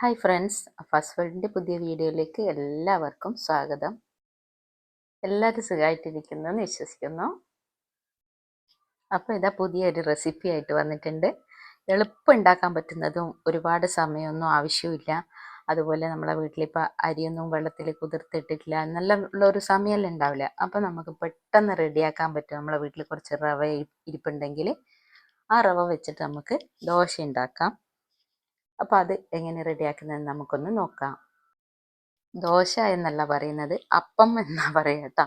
Hi friends first വേൾഡിന്റെ പുതിയ വീഡിയോയിലേക്ക് എല്ലാവർക്കും സ്വാഗതം. എല്ലാവരും സുഖമായിട്ടിരിക്കുന്നു എന്ന് വിശ്വസിക്കുന്നു. അപ്പോൾ ഇതാ പുതിയൊരു റെസിപ്പി ആയിട്ട് വന്നിട്ടുണ്ട്. എളുപ്പം ഉണ്ടാക്കാൻ പറ്റുന്നതും ഒരുപാട് സമയമൊന്നും ആവശ്യമില്ല അതുപോലെ നമ്മളെ വീട്ടിലിപ്പോൾ അരിയൊന്നും വെള്ളത്തിൽ കുതിർത്തിട്ടിട്ടില്ല നല്ല ഉള്ള ഒരു സമയമല്ലേ ഉണ്ടാവില്ല. അപ്പോൾ നമുക്ക് പെട്ടെന്ന് റെഡിയാക്കാൻ പറ്റും. നമ്മളെ വീട്ടിൽ കുറച്ച് റവ ഇരിപ്പുണ്ടെങ്കിൽ ആ റവ വെച്ചിട്ട് നമുക്ക് ദോശ ഉണ്ടാക്കാം. അപ്പോൾ അത് എങ്ങനെ റെഡിയാക്കുന്നതെന്ന് നമുക്കൊന്ന് നോക്കാം. ദോശ എന്നല്ല പറയുന്നത് അപ്പം എന്നാ പറയുക കേട്ടോ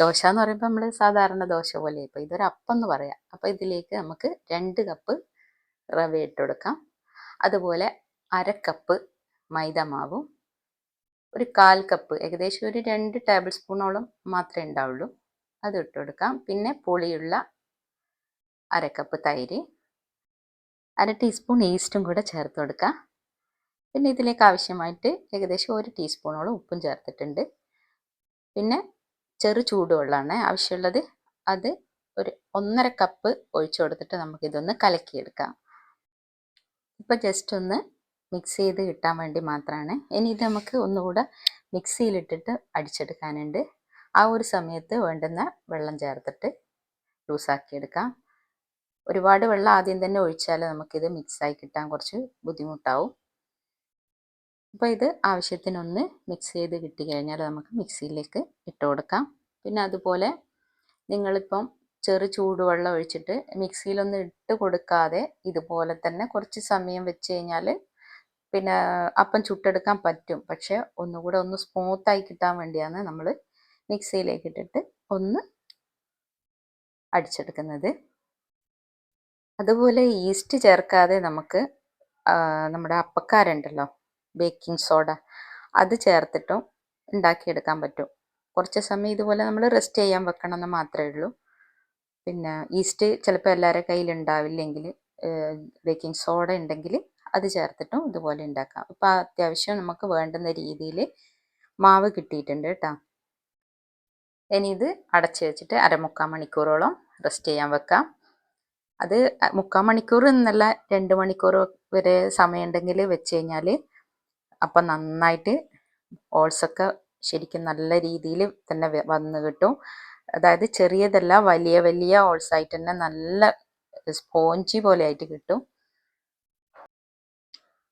ദോശ എന്ന് പറയുമ്പോൾ നമ്മൾ സാധാരണ ദോശ പോലെ ഇപ്പോൾ ഇതൊരു അപ്പം എന്ന് പറയാം. അപ്പോൾ ഇതിലേക്ക് നമുക്ക് രണ്ട് കപ്പ് റവ ഇട്ട് കൊടുക്കാം. അതുപോലെ അര കപ്പ് മൈദ മാവും. ഒരു കാൽ കപ്പ് ഏകദേശം ഒരു രണ്ട് ടേബിൾ സ്പൂണോളം മാത്രമേ ഉണ്ടാവുള്ളൂ. അത് ഇട്ട് കൊടുക്കാം. പിന്നെ പുളിയുള്ള അര കപ്പ് തൈര്. അര ടീസ്പൂൺ ഈസ്റ്റും കൂടെ ചേർത്ത് കൊടുക്കുക പിന്നെ ഇതിലേക്ക് ആവശ്യമായിട്ട് ഏകദേശം ഒരു ടീസ്പൂണോളം ഉപ്പും ചേർത്തിട്ടുണ്ട്. പിന്നെ ചെറു ചൂടുവെള്ളമാണ് ആവശ്യമുള്ളത്. അത് ഒരു ഒന്നര കപ്പ് ഒഴിച്ചു കൊടുത്തിട്ട് നമുക്കിതൊന്ന് കലക്കിയെടുക്കാം. ഇപ്പം ജസ്റ്റ് ഒന്ന് മിക്സ് ചെയ്ത് കിട്ടാൻ വേണ്ടി മാത്രമാണ് ഇനി ഇത് നമുക്ക് ഒന്നുകൂടെ മിക്സിയിലിട്ടിട്ട് അടിച്ചെടുക്കാനുണ്ട്. ആ ഒരു സമയത്ത് വേണ്ടുന്ന വെള്ളം ചേർത്തിട്ട് ലൂസാക്കിയെടുക്കാം ഒരുപാട് വെള്ളം ആദ്യം തന്നെ ഒഴിച്ചാൽ നമുക്കിത് മിക്സായി കിട്ടാൻ കുറച്ച് ബുദ്ധിമുട്ടാവും. അപ്പോൾ ഇത് ആവശ്യത്തിനൊന്ന് മിക്സ് ചെയ്ത് കിട്ടി കഴിഞ്ഞാൽ നമുക്ക് മിക്സിയിലേക്ക് ഇട്ട് കൊടുക്കാം. പിന്നെ അതുപോലെ നിങ്ങളിപ്പം ചെറു ചൂടുവെള്ളം ഒഴിച്ചിട്ട് മിക്സിയിലൊന്നും ഇട്ട് കൊടുക്കാതെ ഇതുപോലെ തന്നെ കുറച്ച് സമയം വെച്ച് കഴിഞ്ഞാൽ പിന്നെ അപ്പം ചുട്ടെടുക്കാൻ പറ്റും. പക്ഷേ ഒന്നുകൂടെ ഒന്ന് സ്മൂത്തായി കിട്ടാൻ വേണ്ടിയാണ് നമ്മൾ മിക്സിയിലേക്ക് ഇട്ടിട്ട് ഒന്ന് അടിച്ചെടുക്കുന്നത്. അതുപോലെ ഈസ്റ്റ് ചേർക്കാതെ നമുക്ക് നമ്മുടെ അപ്പക്കാരുണ്ടല്ലോ ബേക്കിംഗ് സോഡ അത് ചേർത്തിട്ടും ഉണ്ടാക്കിയെടുക്കാൻ പറ്റും. കുറച്ച് സമയം ഇതുപോലെ നമ്മൾ റെസ്റ്റ് ചെയ്യാൻ വെക്കണം എന്ന് മാത്രമേ ഉള്ളൂ. പിന്നെ ഈസ്റ്റ് ചിലപ്പോൾ എല്ലാവരുടെ കയ്യിൽ ഉണ്ടാവില്ലെങ്കിൽ ബേക്കിംഗ് സോഡ ഉണ്ടെങ്കിൽ അത് ചേർത്തിട്ടും ഇതുപോലെ ഉണ്ടാക്കാം. ഇപ്പം അത്യാവശ്യം നമുക്ക് വേണ്ടുന്ന രീതിയിൽ മാവ് കിട്ടിയിട്ടുണ്ട് കേട്ടോ. ഇനി ഇത് അടച്ച് വെച്ചിട്ട് അരമുക്കാൽ മണിക്കൂറോളം റെസ്റ്റ് ചെയ്യാൻ വെക്കാം. അത് മുക്കാൽ മണിക്കൂർ എന്നല്ല രണ്ട് മണിക്കൂർ വരെ സമയമുണ്ടെങ്കിൽ വെച്ച് കഴിഞ്ഞാൽ അപ്പം നന്നായിട്ട് ഓൾസൊക്കെ ശരിക്കും നല്ല രീതിയിൽ തന്നെ വന്ന് കിട്ടും. അതായത് ചെറിയതല്ല വലിയ വലിയ ഓൾസ് ആയിട്ട് തന്നെ നല്ല സ്പോഞ്ചി പോലെ ആയിട്ട് കിട്ടും.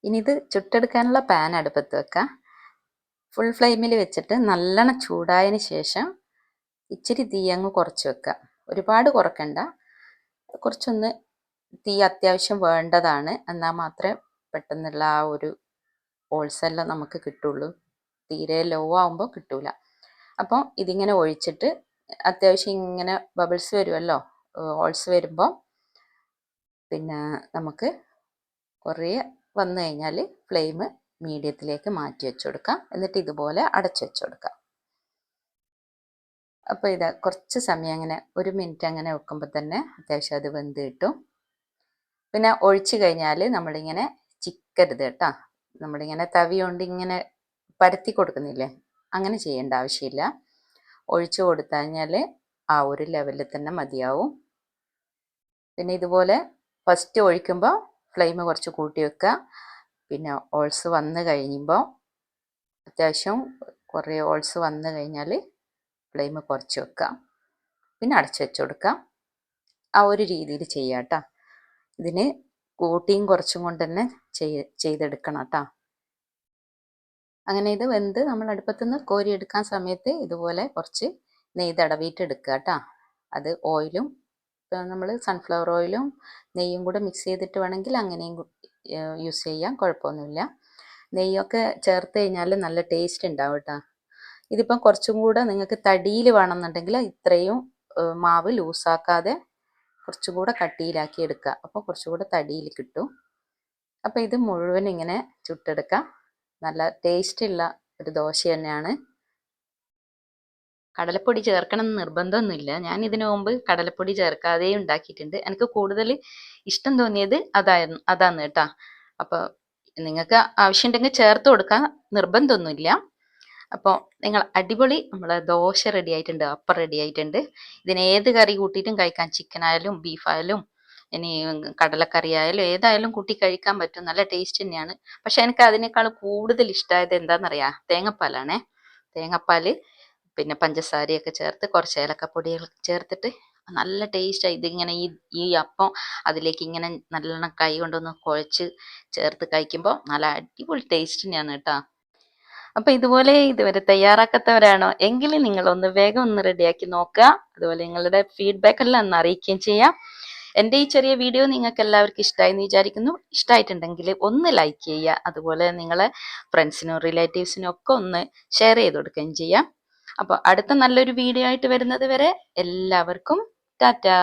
ഇനി ഇത് ചുട്ടെടുക്കാനുള്ള പാൻ അടുപ്പത്ത് വെക്കാം. ഫുൾ ഫ്ലെയിമിൽ വെച്ചിട്ട് നല്ലോണം ചൂടായതിന് ശേഷം ഇച്ചിരി തീയങ്ങ് കുറച്ച് വെക്കുക ഒരുപാട് കുറക്കണ്ട. കുറച്ചൊന്ന് തീ അത്യാവശ്യം വേണ്ടതാണ്. എന്നാൽ മാത്രമേ പെട്ടെന്നുള്ള ആ ഒരു ഓൾസെല്ലാം നമുക്ക് കിട്ടുള്ളൂ. തീരെ ലോ ആകുമ്പോൾ കിട്ടൂല. അപ്പോൾ ഇതിങ്ങനെ ഒഴിച്ചിട്ട് അത്യാവശ്യം ഇങ്ങനെ ബബിൾസ് വരുമല്ലോ? ഹോൾസ് വരുമ്പോൾ പിന്നെ നമുക്ക് കുറേ വന്നു കഴിഞ്ഞാൽ ഫ്ലെയിം മീഡിയത്തിലേക്ക് മാറ്റി വെച്ചു കൊടുക്കാം. എന്നിട്ട് ഇതുപോലെ അടച്ചു വെച്ചു കൊടുക്കാം. അപ്പോൾ ഇതാ കുറച്ച് സമയം അങ്ങനെ ഒരു മിനിറ്റ് അങ്ങനെ വെക്കുമ്പോൾ തന്നെ അത്യാവശ്യം അത് വെന്ത് കിട്ടും. പിന്നെ ഒഴിച്ചു കഴിഞ്ഞാൽ നമ്മളിങ്ങനെ ചിക്കരുത് കേട്ടോ. നമ്മളിങ്ങനെ തവി കൊണ്ട് ഇങ്ങനെ പരത്തി കൊടുക്കുന്നില്ലേ? അങ്ങനെ ചെയ്യേണ്ട ആവശ്യമില്ല. ഒഴിച്ചു കൊടുത്തു കഴിഞ്ഞാൽ ആ ഒരു ലെവലിൽ തന്നെ മതിയാവും. പിന്നെ ഇതുപോലെ ഫസ്റ്റ് ഒഴിക്കുമ്പോൾ ഫ്ലെയിം കുറച്ച് കൂട്ടി വെക്കുക പിന്നെ ഓൾസ് വന്നു കഴിയുമ്പോൾ അത്യാവശ്യം കുറേ ഓൾസ് വന്നു കഴിഞ്ഞാൽ ഫ്ലെയിം കുറച്ച് വെക്കാം പിന്നെ അടച്ചു വെച്ച് കൊടുക്കാം ആ ഒരു രീതിയിൽ ചെയ്യാം കേട്ടോ. ഇതിന് കൂട്ടിയും കുറച്ചും കൊണ്ട് തന്നെ ചെയ് ചെയ്തെടുക്കണം കേട്ടോ. അങ്ങനെ ഇത് വെന്ത് നമ്മൾ അടുപ്പത്തുനിന്ന് കോരിയെടുക്കാൻ സമയത്ത് ഇതുപോലെ കുറച്ച് നെയ്യ് തടവിയിട്ട് എടുക്കുക കേട്ടോ. അത് ഓയിലും നമ്മൾ സൺഫ്ലവർ ഓയിലും നെയ്യും കൂടെ മിക്സ് ചെയ്തിട്ട് വേണമെങ്കിൽ അങ്ങനെയും യൂസ് ചെയ്യാം. കുഴപ്പമൊന്നുമില്ല. നെയ്യൊക്കെ ചേർത്ത് കഴിഞ്ഞാൽ നല്ല ടേസ്റ്റ് ഉണ്ടാവും കേട്ടോ. ഇതിപ്പം കുറച്ചും കൂടെ നിങ്ങൾക്ക് തടിയിൽ വേണമെന്നുണ്ടെങ്കിൽ ഇത്രയും മാവ് ലൂസാക്കാതെ കുറച്ചും കൂടെ കട്ടിയിലാക്കി എടുക്കുക. അപ്പോൾ കുറച്ചും കൂടെ തടിയിൽ കിട്ടും. അപ്പോൾ ഇത് മുഴുവൻ ഇങ്ങനെ ചുട്ടെടുക്കാം നല്ല ടേസ്റ്റുള്ള ഒരു ദോശ തന്നെയാണ്. കടലപ്പൊടി ചേർക്കണം എന്ന് നിർബന്ധമൊന്നുമില്ല. ഞാൻ ഇതിനു മുമ്പ് കടലപ്പൊടി ചേർക്കാതെ ഉണ്ടാക്കിയിട്ടുണ്ട്. എനിക്ക് കൂടുതൽ ഇഷ്ടം തോന്നിയത് അതായിരുന്നു അതാണ് കേട്ടോ. അപ്പോൾ നിങ്ങൾക്ക് ആവശ്യമുണ്ടെങ്കിൽ ചേർത്ത് കൊടുക്കാൻ നിർബന്ധമൊന്നുമില്ല. അപ്പോൾ നിങ്ങൾ അടിപൊളി നമ്മൾ ദോശ റെഡി ആയിട്ടുണ്ട് അപ്പം റെഡി ആയിട്ടുണ്ട്. ഇതിന് ഏത് കറി കൂട്ടിയിട്ടും കഴിക്കാം. ചിക്കൻ ആയാലും ബീഫ് ആയാലും ഇനി കടലക്കറി ആയാലും ഏതായാലും കൂട്ടി കഴിക്കാൻ പറ്റും. നല്ല ടേസ്റ്റ് തന്നെയാണ്. പക്ഷെ എനിക്ക് അതിനേക്കാൾ കൂടുതൽ ഇഷ്ടമായത് എന്താണെന്നറിയാം തേങ്ങാപ്പാലാണേ. തേങ്ങാപ്പാൽ പിന്നെ പഞ്ചസാരയൊക്കെ ചേർത്ത് കുറച്ച് ഏലക്കപ്പൊടികൾ ചേർത്തിട്ട് നല്ല ടേസ്റ്റായി ഇതിങ്ങനെ ഈ ഈ അപ്പം അതിലേക്ക് ഇങ്ങനെ നല്ലോണം കൈ കൊണ്ടൊന്ന് കുഴച്ച് ചേർത്ത് കഴിക്കുമ്പോൾ നല്ല അടിപൊളി ടേസ്റ്റ് തന്നെയാണ് കേട്ടോ. അപ്പൊ ഇതുപോലെ ഇതുവരെ തയ്യാറാക്കാത്തവരാണോ? എങ്കിൽ നിങ്ങൾ ഒന്ന് വേഗം ഒന്ന് റെഡിയാക്കി നോക്കുക. അതുപോലെ നിങ്ങളുടെ ഫീഡ്ബാക്ക് എല്ലാം ഒന്ന് അറിയിക്കുകയും ചെയ്യാം. എന്റെ ഈ ചെറിയ വീഡിയോ നിങ്ങൾക്ക് എല്ലാവർക്കും ഇഷ്ടമായി എന്ന് വിചാരിക്കുന്നു. ഇഷ്ടമായിട്ടുണ്ടെങ്കിൽ ഒന്ന് ലൈക്ക് ചെയ്യുക. അതുപോലെ നിങ്ങളെ ഫ്രണ്ട്സിനും റിലേറ്റീവ്സിനും ഒക്കെ ഒന്ന് ഷെയർ ചെയ്ത് കൊടുക്കുകയും ചെയ്യാം. അപ്പോൾ അടുത്ത നല്ലൊരു വീഡിയോ ആയിട്ട് വരുന്നത് വരെ എല്ലാവർക്കും ടാറ്റാ!